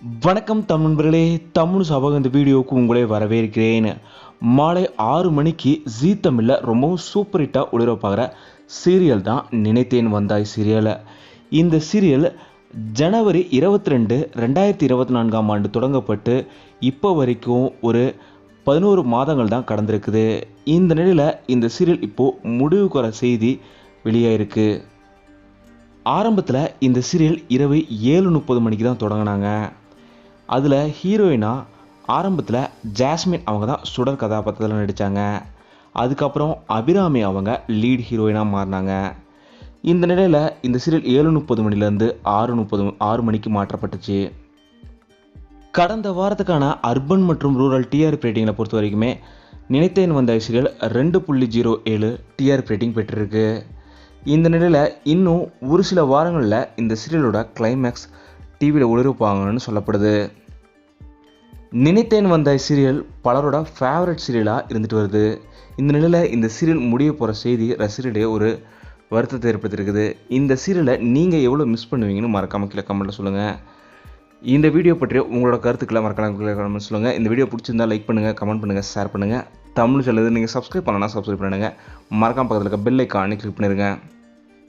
வணக்கம் தமிழ் நண்பர்களே தமிழ் சபகம் இந்த வீடியோவுக்கு உங்களே வரவேற்கிறேன். மாலை ஆறு மணிக்கு ஜீ தமிழில் ரொம்பவும் சூப்பர் ஹிட்டாக ஒளிபரப்பாகிற சீரியல் தான் நினைத்தேன் வந்தாய் சீரியலை இந்த சீரியல் ஜனவரி இருபத்தி ரெண்டு ரெண்டாயிரத்தி இருபத்தி நான்காம் ஆண்டு தொடங்கப்பட்டு இப்போ வரைக்கும் ஒரு பதினோரு மாதங்கள் தான் கடந்திருக்குது. இந்த நிலையில் இந்த சீரியல் இப்போது முடிவுக்கு வர செய்தி வெளியாயிருக்கு. ஆரம்பத்தில் இந்த சீரியல் இரவு ஏழு முப்பது மணிக்கு தான் தொடங்கினாங்க. அதில் ஹீரோயினாக ஆரம்பத்தில் ஜாஸ்மின் அவங்க தான் சுடர் கதாபாத்திரத்தில் நடித்தாங்க அதுக்கப்புறம் அபிராமி அவங்க லீட் ஹீரோயினாக மாறினாங்க. இந்த நிலையில் இந்த சீரியல் ஏழு முப்பது மணிலேருந்து ஆறு முப்பது ஆறு மணிக்கு மாற்றப்பட்டுச்சு. கடந்த வாரத்துக்கான அர்பன் மற்றும் ரூரல் டிஆர்பி ரேட்டிங்கில் பொறுத்த வரைக்குமே நினைத்தேன் வந்த சீரியல் ரெண்டு புள்ளி ஜீரோ ஏழு டிஆர்பி ரேட்டிங் பெற்றிருக்கு. இந்த நிலையில் இன்னும் ஒரு சில வாரங்களில் இந்த சீரியலோட கிளைமேக்ஸ் டிவியில் ஒளிருப்பாங்கன்னு சொல்லப்படுது. நினைத்தேன் வந்த சீரியல் பலரோட ஃபேவரட் சீரியலாக இருந்துட்டு வருது. இந்த நிலையில் இந்த சீரியல் முடிய போகிற செய்தி ரசிகர்களிடையே ஒரு வருத்தத்தை ஏற்படுத்தியிருக்குது. இந்த சீரியலை நீங்கள் எவ்வளோ மிஸ் பண்ணுவீங்கன்னு மறக்காம கீழே கமெண்ட்டில் சொல்லுங்கள் இந்த வீடியோ பற்றிய உங்களோட கருத்துக்களை மறக்கலாம் கீழே கமெண்ட் சொல்லுங்கள் இந்த வீடியோ பிடிச்சிருந்தா லைக் பண்ணுங்கள் கமெண்ட் பண்ணுங்கள் ஷேர் பண்ணுங்கள் தமிழ் சொல்லுது நீங்கள் சப்ஸ்கிரைப் பண்ணலாம் சப்ஸ்கிரைப் பண்ணுங்கள் மறக்காம பக்கத்தில் இருக்க பெல் ஐக்கானே கிளிக் பண்ணிடுங்க.